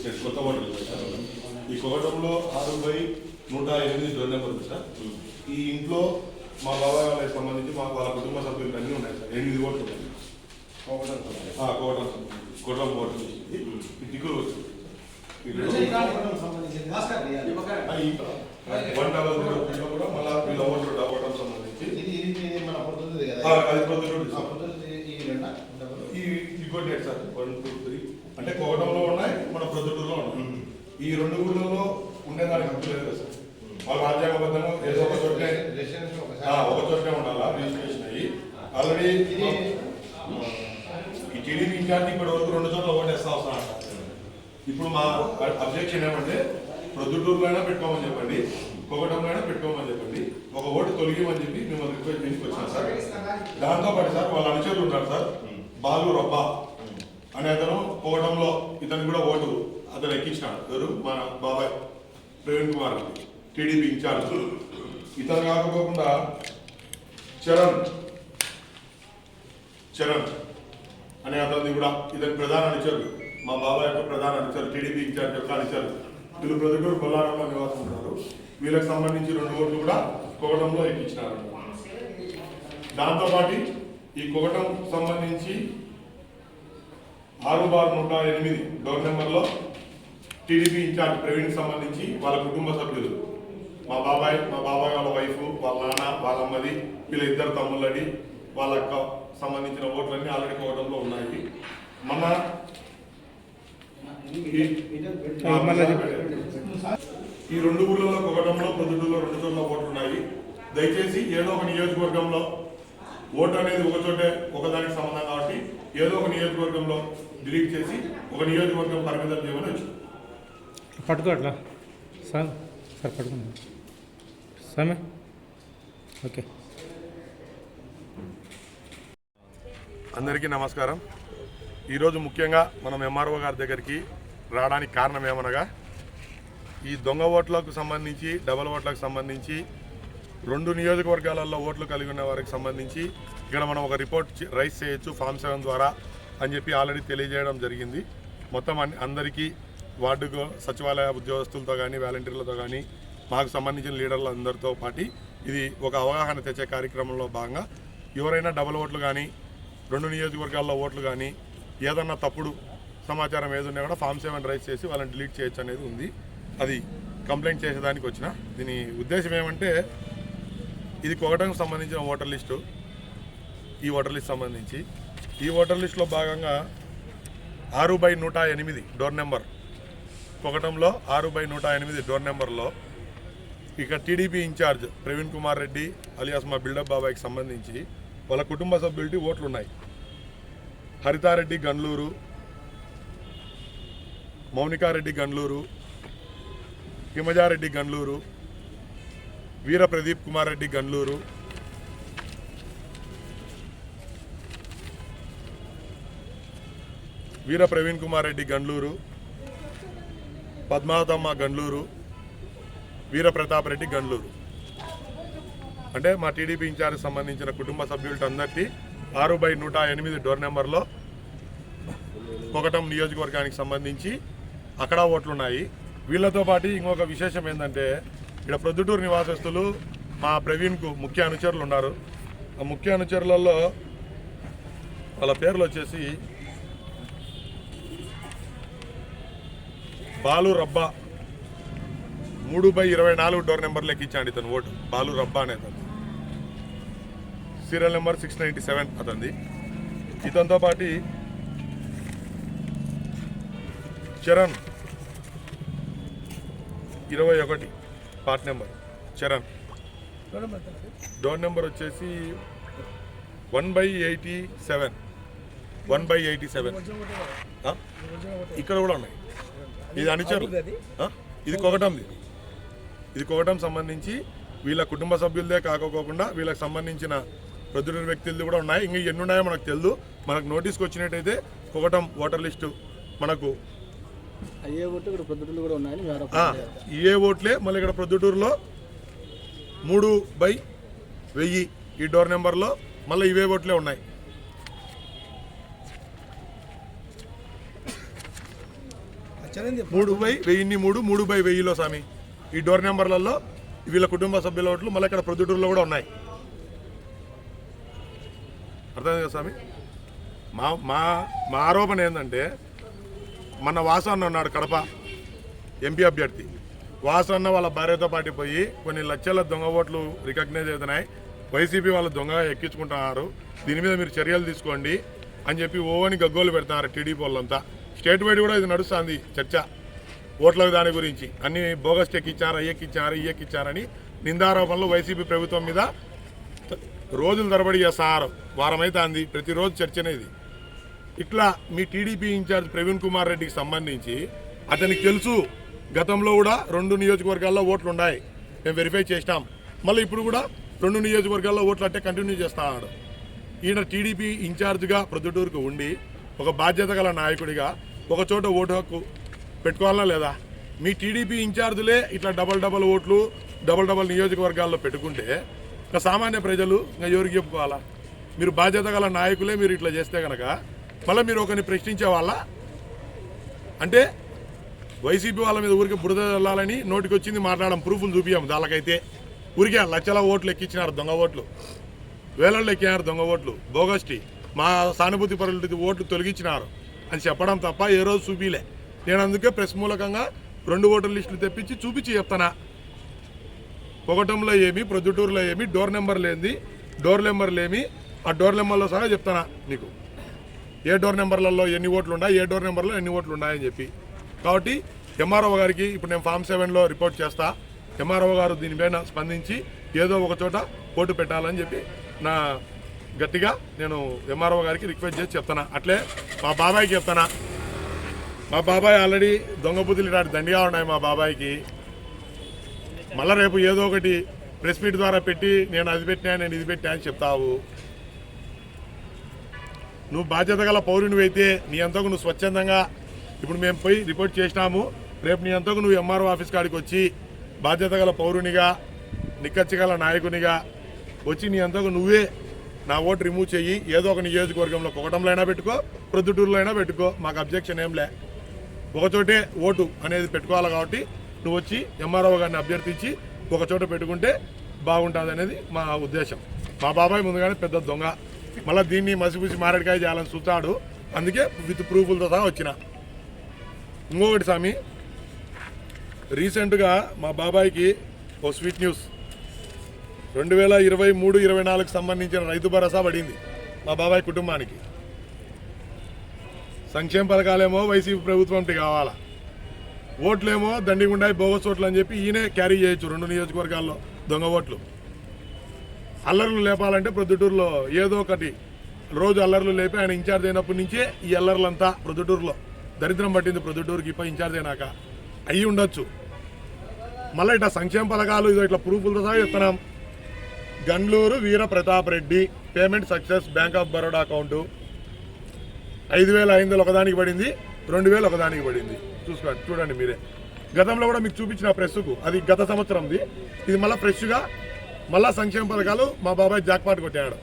వదిలించేసి కొత్త ఓటర్లు సార్. ఈ కోవటంలో ఆరు బై నూట ఎనిమిది డోర్ నెంబర్ ఉంది సార్. ఈ ఇంట్లో మా బాబాయ్ వాళ్ళకి సంబంధించి మా వాళ్ళ కుటుంబ సభ్యులు అన్నీ ఉన్నాయి సార్. ఎనిమిది ఓట్లు ఉన్నాయి. ఆ, కోవటం కోటం ఓట్లు ఈ దిక్కులు వచ్చింది ఈ రెండు- ఆ, ఈ వన్ డబల్ జీరో త్రీలో కూడా మళ్ళా వీళ్ళ ఓట్లు డబ్బవటం సంబంధించి ఆ, అది ప్రొద్దుటూరు సార్. ఈ ఇంకోటి ఏంటి సార్ వన్ టూ త్రీ అంటే కోవటంలో ఉన్నాయి మన ప్రొద్దుటూరులో ఉన్నాయి ఈ రెండు ఊళ్ళలో ఉండేదానికి హక్కు లేదు సార్. వాళ్ళ రాజ్యాంగబద్ధంగా ఏదో ఒక చోటే ఒక చోటే ఉండాలా? రిజిస్ట్రేషన్ అయ్యి. ఆల్రెడీ ఈ టీడీపీ ఇన్ఛార్జ్ ఇప్పటి వరకు రెండు చోట్ల ఓటేస్తా వస్తాను ఇప్పుడు మా అబ్జెక్షన్ ఏమంటే ప్రొద్దుటూరులో అయినా పెట్టుకోమని చెప్పండి అయినా పెట్టుకోమని చెప్పండి ఒక ఓటు తొలగిమని చెప్పి మిమ్మల్ని రిక్వెస్ట్ చేసి వచ్చినాం సార్. దాంతో పాటు సార్ వాళ్ళ అనుచరులు ఉన్నారు సార్. బాలు రబ్బా అనే అతను పోవడంలో ఇతను కూడా ఓటు అతను ఎక్కించినాడు ఎవరు? మన బాబాయ్ ప్రవీణ్ కుమార్ టీడీపీ ఇన్ఛార్జ్. ఇతను కాకపోకుండా చరణ్ చరణ్ అనే అతనిది కూడా ఇతని ప్రధాన అనుచరులు మా బాబాయ్ యొక్క ప్రధాన అనుచరులు టీడీపీ ఇన్ఛార్జ్ యొక్క అనుచరులు వీళ్ళు ప్రొద్దుటూరు బొల్లారంలో నివాసం ఉన్నారు వీళ్ళకి సంబంధించి రెండు ఓట్లు కూడా కోవడంలో ఎక్కించినారు దాంతోపాటు ఈ కోటం సంబంధించి ఆరు బార్ నూట ఎనిమిది డోర్ నెంబర్లో టీడీపీ ఇన్ఛార్జ్ ప్రవీణ్ సంబంధించి వాళ్ళ కుటుంబ సభ్యులు. మా బాబాయ్ మా బాబాయ్ వాళ్ళ వైఫ్ వాళ్ళ నాన్న వాళ్ళ అమ్మది వీళ్ళ ఇద్దరు తమ్ముళ్ళడి వాళ్ళ అక్క సంబంధించిన ఓట్లన్నీ ఆల్రెడీ కోవడంలో ఉన్నాయి. మన ఈ- రెండు ఊళ్ళలో ఒకటంలో పొద్దుటూరులో రెండు చోట్ల ఓట్లు ఉన్నాయి దయచేసి ఏదో ఒక నియోజకవర్గంలో ఓటు అనేది ఒక చోటే ఒకదానికి సంబంధం కాబట్టి ఏదో ఒక నియోజకవర్గంలో డిలీట్ చేసి ఒక నియోజకవర్గం పరిమితం చేయమని వచ్చింది పట్టుకో అట్లా. సార్ సార్ పట్టుకుందాం. సామె? ఓకే. అందరికీ నమస్కారం. ఈరోజు ముఖ్యంగా మనం ఎంఆర్ఓ గారి దగ్గరికి రావడానికి కారణం ఏమనగా ఈ దొంగ ఓట్లకు సంబంధించి డబల్ ఓట్లకు సంబంధించి రెండు నియోజకవర్గాలలో ఓట్లు కలిగి ఉన్న వారికి సంబంధించి ఇక్కడ మనం ఒక రిపోర్ట్ రైస్ చేయొచ్చు ఫామ్ సెవెన్ ద్వారా అని చెప్పి ఆల్రెడీ తెలియజేయడం జరిగింది. మొత్తం అందరికీ వార్డుకు సచివాలయ ఉద్యోగస్తులతో కానీ వాలంటీర్లతో కానీ మాకు సంబంధించిన లీడర్ల అందరితో పాటు ఇది ఒక అవగాహన తెచ్చే కార్యక్రమంలో భాగంగా ఎవరైనా డబల్ ఓట్లు కానీ రెండు నియోజకవర్గాల్లో ఓట్లు కానీ ఏదన్నా తప్పుడు సమాచారం ఏదున్నా కూడా ఫామ్ సెవెన్ రైస్ చేసి వాళ్ళని డిలీట్ చేయొచ్చు అనేది ఉంది. అది కంప్లైంట్ చేసేదానికి వచ్చిన. దీని ఉద్దేశం ఏమంటే ఇది కోవటంకి సంబంధించిన ఓటర్ లిస్టు. ఈ ఓటర్ లిస్ట్ సంబంధించి. ఈ ఓటర్ లిస్టులో భాగంగా ఆరు బై నూట ఎనిమిది డోర్ నెంబర్ పొగటంలో ఆరు బై నూట ఎనిమిది డోర్ నెంబర్లో ఇక TDP incharge Praveen Kumar Reddy alias మా బిల్డప్ బాబాయ్కి సంబంధించి వాళ్ళ కుటుంబ సభ్యులకి ఓట్లు ఉన్నాయి హరితారెడ్డి గన్లూరు మౌనికారెడ్డి గన్లూరు హిమజారెడ్డి గన్లూరు వీర ప్రదీప్ కుమార్ రెడ్డి గన్లూరు వీర ప్రవీణ్ కుమార్ రెడ్డి గన్లూరు పద్మావతమ్మ గండ్లూరు వీరప్రతాప్ రెడ్డి గండ్లూరు. అంటే మా టీడీపీ ఇన్ఛార్జ్ సంబంధించిన కుటుంబ సభ్యులతో అందరికీ ఆరు బై నూట ఎనిమిది డోర్ నెంబర్లో కొకటం నియోజకవర్గానికి సంబంధించి అక్కడ ఓట్లు ఉన్నాయి వీళ్ళతో పాటు ఇంకొక విశేషం ఏంటంటే ఇక్కడ ప్రొద్దుటూరు నివాసస్తులు మా ప్రవీణ్కు ముఖ్య అనుచరులు ఉన్నారు. ఆ ముఖ్య అనుచరులలో వాళ్ళ పేర్లు వచ్చేసి బాలు రబ్బా మూడు బై ఇరవై నాలుగు డోర్ నెంబర్ ఎక్కించాడు ఇతను ఓటు. బాలు రబ్బా అనే అతను. Serial number six ninety seven అతనిది. ఇతనితో పాటు చరణ్ ఇరవై ఒకటి part number. Charan. Door number వచ్చేసి one by eighty seven. One by eighty seven. ఇక్కడ కూడా ఉన్నాయి. ఇది అనుచరు? ఇది కొకటంది ఇది కొకటం సంబంధించి వీళ్ళ కుటుంబ సభ్యులదే కాకపోకుండా వీళ్ళకి సంబంధించిన ప్రొద్దున వ్యక్తులది కూడా ఉన్నాయి. ఇంకా ఎన్ని ఉన్నాయో మనకు తెలియదు మనకు నోటీస్కి వచ్చినట్టయితే కొకటం ఓటర్ లిస్టు మనకు ఏ ఓట్లే. మళ్ళీ ఇక్కడ ప్రొద్దుటూరులో మూడు బై వెయ్యి ఈ డోర్ నెంబర్లో మళ్ళీ ఇవే ఓట్లే ఉన్నాయి. మూడు బై వెయ్యిన్ని మూడు మూడు బై వెయ్యిలో స్వామి. ఈ డోర్ నెంబర్లలో వీళ్ళ కుటుంబ సభ్యుల ఓట్లు మళ్ళీ ఇక్కడ ప్రొద్దుటూరులో కూడా ఉన్నాయి. అర్థమైంది కదా స్వామి? మా మా మా ఆరోపణ ఏంటంటే మన వాసన్న ఉన్నాడు కడప ఎంపీ అభ్యర్థి. వాసన్న వాళ్ళ భార్యతో పాటు పోయి కొన్ని లక్షల దొంగ ఓట్లు రికగ్నైజ్ అవుతున్నాయి వైసీపీ వాళ్ళు దొంగ ఎక్కించుకుంటున్నారు. దీని మీద మీరు చర్యలు తీసుకోండి అని చెప్పి ఓవని గగ్గోలు పెడుతున్నారు టీడీపీ వాళ్ళంతా. స్టేట్ వైడ్ కూడా ఇది నడుస్తుంది చర్చ. ఓట్ల దాని గురించి. అన్ని బోగస్ ఎక్కిచ్చారు అయ్యెక్కిచ్చారు ఇయ్యెక్కిచ్చారని నిందారోపణలు వైసీపీ ప్రభుత్వం మీద రోజుల తరబడి చేస్తారు. వారమైతే ప్రతిరోజు చర్చ అనేది ఇట్లా మీ టీడీపీ ఇన్ఛార్జ్ ప్రవీణ్ కుమార్ రెడ్డికి సంబంధించి అతనికి తెలుసు గతంలో కూడా రెండు నియోజకవర్గాల్లో ఓట్లు ఉన్నాయి. మేము వెరిఫై చేసినాం. మళ్ళీ ఇప్పుడు కూడా రెండు నియోజకవర్గాల్లో ఓట్లు అంటే కంటిన్యూ చేస్తాడు ఈయన టీడీపీ ఇన్ఛార్జ్గా ప్రొద్దుటూరుకు ఉండి ఒక బాధ్యత గల నాయకుడిగా ఒక చోట ఓటు హక్కు పెట్టుకోవాలా లేదా? మీ టీడీపీ ఇన్ఛార్జులే ఇట్లా డబల్ డబల్ ఓట్లు డబల్ డబల్ నియోజకవర్గాల్లో పెట్టుకుంటే ఇంకా సామాన్య ప్రజలు ఇంకా ఎవరికి చెప్పుకోవాలా? మీరు బాధ్యత గల నాయకులే మీరు ఇట్లా చేస్తే కనుక మళ్ళీ మీరు ఒకరిని ప్రశ్నించే వాళ్ళ? అంటే వైసీపీ వాళ్ళ మీద ఊరికి బురద వెళ్ళాలని నోటికి వచ్చింది మాట్లాడడం ప్రూఫ్లు చూపించాము దానికైతే. ఊరికే లక్షల ఓట్లు ఎక్కించినారు దొంగ ఓట్లు. వేలల్లో ఎక్కినారు దొంగ ఓట్లు. బోగస్టి మా సానుభూతి పరులకి ఓట్లు తొలగించినారు. అని చెప్పడం తప్ప ఏ రోజు చూపిలే. నేను అందుకే ప్రెస్ మూలకంగా రెండు ఓటర్ లిస్టులు తెప్పించి చూపించి చెప్తానా? పొగటంలో ఏమి ప్రొద్దుటూరులో ఏమి డోర్ నెంబర్ ఏంది డోర్ నెంబర్లు ఏమి ఆ డోర్ నెంబర్లో సహా చెప్తానా నీకు? ఏ డోర్ నెంబర్లలో ఎన్ని ఓట్లు ఉన్నాయి ఏ డోర్ నెంబర్లో ఎన్ని ఓట్లు ఉన్నాయని చెప్పి. కాబట్టి ఎంఆర్ఓ గారికి ఇప్పుడు నేను ఫామ్ సెవెన్లో రిపోర్ట్ చేస్తా. ఎంఆర్ఓ గారు దీనిపైన స్పందించి ఏదో ఒక చోట ఓటు పెట్టాలని చెప్పి నా గట్టిగా నేను ఎంఆర్ఓ గారికి రిక్వెస్ట్ చేసి చెప్తాను? అట్లే మా బాబాయ్కి చెప్తానా మా బాబాయ్ ఆల్రెడీ దొంగ బుద్ధులు ఇలాంటి దండిగా ఉన్నాయి మా బాబాయ్కి. మళ్ళీ రేపు ఏదో ఒకటి ప్రెస్ మీట్ ద్వారా పెట్టి నేను అది పెట్టినా నేను ఇది పెట్టినా అని చెప్తావు. నువ్వు బాధ్యత గల పౌరునివైతే నీ అంతకు నువ్వు స్వచ్ఛందంగా ఇప్పుడు మేము పోయి రిపోర్ట్ చేసినాము. రేపు నీ అంతకు నువ్వు ఎంఆర్ఓ ఆఫీస్ కాడికి వచ్చి బాధ్యత గల పౌరునిగా నిక్కచ్చగల నాయకునిగా వచ్చి నీ అంతకు నువ్వే నా ఓటు రిమూవ్ చెయ్యి. ఏదో ఒక నియోజకవర్గంలో కొకటంలో అయినా పెట్టుకో ప్రొద్దుటూరులో అయినా పెట్టుకో. మాకు అబ్జెక్షన్ ఏం లే. ఒకచోటే ఓటు అనేది పెట్టుకోవాలి కాబట్టి నువ్వు వచ్చి ఎంఆర్ఓ గారిని అభ్యర్థించి ఒకచోట పెట్టుకుంటే బాగుంటుంది అనేది మా ఉద్దేశం. మా బాబాయ్ ముందుగానే పెద్ద దొంగ. మళ్ళీ దీన్ని మసిపూసి మారేడుకాయ చేయాలని చూస్తాడు. అందుకే విత్ ప్రూఫ్లతో సహా వచ్చిన. ఇంకొకటి స్వామి రీసెంట్గా మా బాబాయ్కి ఓ స్వీట్ న్యూస్. రెండు వేల ఇరవై మూడు ఇరవై నాలుగుకు సంబంధించిన రైతు భరోసా పడింది మా బాబాయ్ కుటుంబానికి. సంక్షేమ పథకాలేమో వైసీపీ ప్రభుత్వంకి కావాలా? ఓట్లేమో దండిగుండాయి బోగస్ ఓట్లు అని చెప్పి ఈయనే క్యారీ చేయొచ్చు రెండు నియోజకవర్గాల్లో దొంగ ఓట్లు. అల్లర్లు లేపాలంటే ప్రొద్దుటూరులో ఏదో ఒకటి రోజు అల్లర్లు లేపి ఆయన ఇన్ఛార్జ్ అయినప్పటి నుంచే ఈ అల్లర్లంతా ప్రొద్దుటూరులో. దరిద్రం పట్టింది ప్రొద్దుటూరుకి ఇప్పుడు ఇన్ఛార్జ్ అయినాక. అయ్యి ఉండొచ్చు. మళ్ళీ ఇట్లా సంక్షేమ పథకాలు ఇదో ఇట్లా ప్రూఫ్లతో సహా చెప్తున్నాం. గన్లూరు Veera Pratap Reddy payment success bank of Baroda account. ఐదు వేల ఐదు వందలు ఒకదానికి పడింది రెండు వేలు ఒకదానికి పడింది. చూసుకోండి చూడండి మీరే. గతంలో కూడా మీకు చూపించిన ప్రెస్కు అది గత సంవత్సరంది. ఇది మళ్ళీ ఫ్రెష్గా మళ్ళా సంక్షేమ పథకాలు మా బాబాయ్ జాక్పాట్ కొట్టాడు.